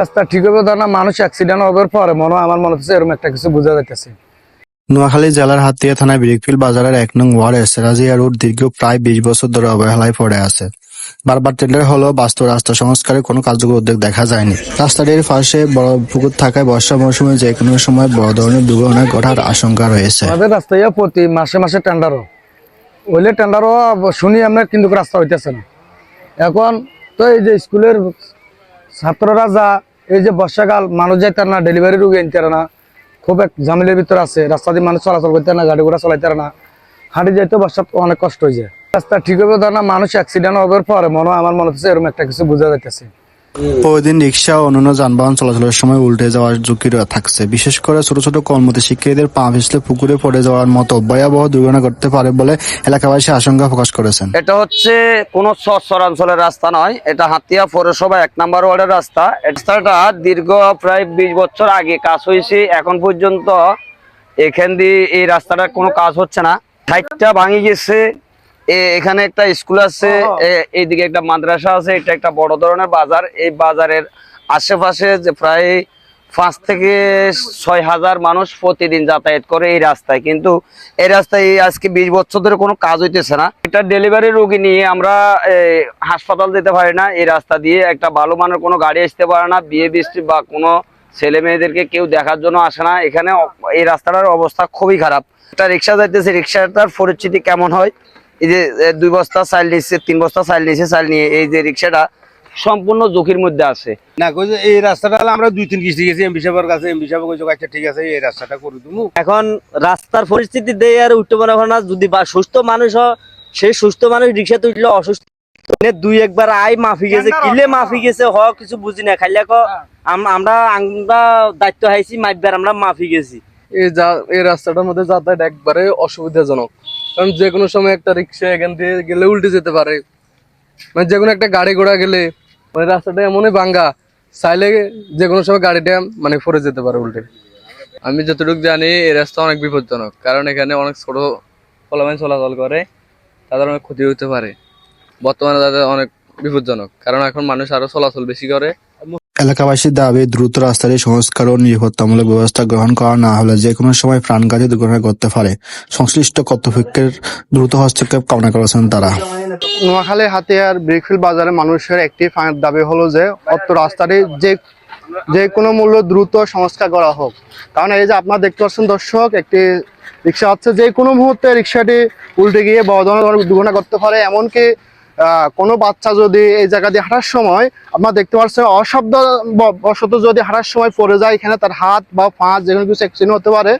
রাস্তা ঠিক হবে না মানুষ অ্যাক্সিডেন্ট হবার পরে মনে আমার মনে হচ্ছে এরকম একটা কিছু বোঝা যাইতেছে। নোয়াখালী জেলার হাতিয়া থানায় বিরিকফিল বাজারের এক নং ওয়ার্ডে সেরাজিয়া রোড দীর্ঘ প্রায় বিশ বছর ধরে অবহেলায় পড়ে আছে। বারবার টেন্ডার হলেও বাস্তব রাস্তা সংস্কারে কোনো কার্যকর উদ্যোগ দেখা যায়নি। রাস্তাটির পাশে বড় পুকুর থাকায় বর্ষা মৌসুমে যে কোনো সময় বড় ধরনের দুর্ঘটনা ঘটার আশঙ্কা রয়েছে। আমাদের রাস্তায় প্রতি মাসে মাসে টেন্ডারও ওইলে টেন্ডারও শুনি আমরা কিন্তু রাস্তা হইতেছে না। এখন তো এই যে স্কুলের ছাত্ররা যা এই যে বর্ষাকাল, মানুষ যাইতে না ডেলিভারি রুগী আনতে না। খুব এক ঝামেলের ভিতরে আছে, রাস্তা দিয়ে মানুষ চলাচল করতে না, গাড়ি ঘোড়া চলাইতে না। হাঁটি যাইতে বর্ষা অনেক কষ্ট হয়ে যায় রাস্তা ঠিক হবে না, মানুষ অ্যাক্সিডেন্ট হবার পরে মনে আমার মনে হচ্ছে এরকম একটা কিছু বোঝা যাইতেছে। প্রতিদিন রিক্সা ও অন্যান্য যানবাহন চলাচলের সময় উল্টে যাওয়ার ঝুঁকি থাকছে। বিশেষ করে ছোট ছোট কর্মতে শিক্ষার্থীদের পা পিছলে পুকুরে পড়ে যাওয়ার মতো ভয়াবহ দুর্ঘটনা ঘটতে পারে বলে এলাকাবাসী আশঙ্কা প্রকাশ করেছেন। এটা হচ্ছে কোন শহরাঞ্চলের রাস্তা নয় এটা হাতিয়া পৌরসভা এক নম্বর ওয়ার্ডের রাস্তা। রাস্তাটা দীর্ঘ প্রায় বিশ বছর আগে কাজ হয়েছে এখন পর্যন্ত এখান দিয়ে এই রাস্তাটার কোনো কাজ হচ্ছে না। সাইডটা ভাঙি গেছে এখানে একটা স্কুল আছে এইদিকে একটা মাদ্রাসা আছে এটা একটা বড় ধরনের বাজার। এই বাজারের আশেপাশে যে প্রায় পাঁচ থেকে ছয় হাজার মানুষ প্রতিদিন যাতায়াত করে এই রাস্তায়। কিন্তু এই রাস্তায় আজকে বিশ বছর ধরে কোনো কাজ হইতেছে না। এটা ডেলিভারি রোগী নিয়ে আমরা হাসপাতাল যেতে পারি না। এই রাস্তা দিয়ে একটা ভালো মানের কোনো গাড়ি আসতে পারে না। বিয়ে বৃষ্টি বা কোনো ছেলে মেয়েদেরকে কেউ দেখার জন্য আসে না। এখানে এই রাস্তাটার অবস্থা খুবই খারাপ। একটা রিক্সা যাইতেছে রিক্সাটার পরিস্থিতি কেমন হয়? এই যে দুই বস্তা চাল নিচ্ছে তিন বস্তা চাল নিচ্ছে চাল নিয়ে এই যে রিক্সাটা সম্পূর্ণ ঝুঁকির মধ্যে আছে। না এই রাস্তাটা হলো আমরা দুই তিন কিস্তি গেছি এমপি সাহেবের কাছে এমপি সাহেব আচ্ছা ঠিক আছে এই রাস্তাটা করে দিমু। এখন রাস্তার পরিস্থিতি দিয়ে আর উঠতে পারে না। যদি সুস্থ মানুষ হয় সেই সুস্থ মানুষ রিক্সাতে উঠলে অসুস্থ। দুই একবার আই মাফি গেছে কিলে মাফি গেছে হ কিছু বুঝি না। খাইলে ক আম- আমরা আমরা দায়িত্ব হাইছি মাইবার আমরা মাফি গেছি। এই যা এই রাস্তাটার মধ্যে যাতায়াত একবারে অসুবিধাজনক। কারণ যে কোনো সময় একটা রিক্সা এখান দিয়ে গেলে উল্টে যেতে পারে। মানে যে কোনো একটা গাড়ি ঘোড়া গেলে মানে রাস্তাটা এমনই ভাঙ্গা, চাইলে যে কোনো সময় গাড়িটা মানে পড়ে যেতে পারে উল্টে। আমি যতটুকু জানি, এই রাস্তা অনেক বিপজ্জনক, কারণ এখানে অনেক ছোট ফলামাইন চলাচল করে, তাদের অনেক ক্ষতি হতে পারে। বর্তমানে তাদের অনেক বিপজ্জনক, কারণ এখন মানুষ আরও চলাচল বেশি করে এলাকাবাসীর দাবি, দ্রুত রাস্তাটি সংস্কার ও নিরাপত্তামূলক ব্যবস্থা গ্রহণ করা না হলে যে কোনো সময় প্রাণঘাতী দুর্ঘটনা ঘটতে পারে। সংশ্লিষ্ট কর্তৃপক্ষের দ্রুত হস্তক্ষেপ কামনা করেছেন তারা। নোয়াখালী, হাতিয়ার ব্রিকফিল বাজারে মানুষের একটি দাবি হলো যে অত রাস্তাটি যে যে কোনো মূল্য দ্রুত সংস্কার করা হোক। কারণ এই যে আপনারা দেখতে পাচ্ছেন দর্শক, একটি রিক্সা হচ্ছে যে কোনো মুহূর্তে রিক্সাটি উল্টে গিয়ে বড় ধরনের দুর্ঘটনা করতে পারে। এমনকি কোনো বাচ্চা যদি এই জায়গা দিয়ে হাঁটার সময় আপনারা দেখতে পাচ্ছেন অশব্দ বশত যদি হাঁটার সময় পড়ে যায়, এখানে তার হাত বা ফাঁস যে কোনো কিছু অ্যাক্সিডেন্ট হতে পারে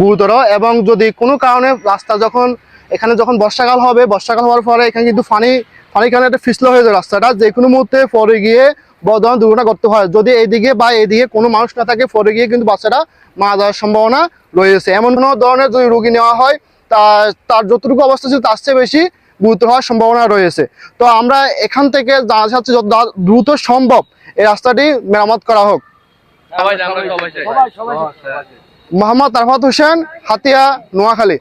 গুরুতর এবং যদি কোনো কারণে রাস্তা যখন, এখানে যখন বর্ষাকাল হবে, বর্ষাকাল হওয়ার পরে এখানে কিন্তু ফানি ফানি কারণে একটা ফিসলো হয়ে যায় রাস্তাটা। যে কোনো মুহূর্তে পরে গিয়ে বড় ধরনের দুর্ঘটনা করতে হয়। যদি এইদিকে বা এইদিকে কোনো মানুষ না থাকে, পরে গিয়ে কিন্তু বাচ্চাটা মারা যাওয়ার সম্ভাবনা রয়েছে। এমন কোনো ধরনের যদি রোগী নেওয়া হয়, তা, তার যতটুকু অবস্থা ছিল তার চেয়ে বেশি গুরুতর হওয়ার সম্ভাবনা রয়েছে। তো আমরা এখান থেকে জানা যাচ্ছে যত দ্রুত সম্ভব এই রাস্তাটি মেরামত করা হোক। মোহাম্মদ আরফাত হোসেন হাতিয়া নোয়াখালী।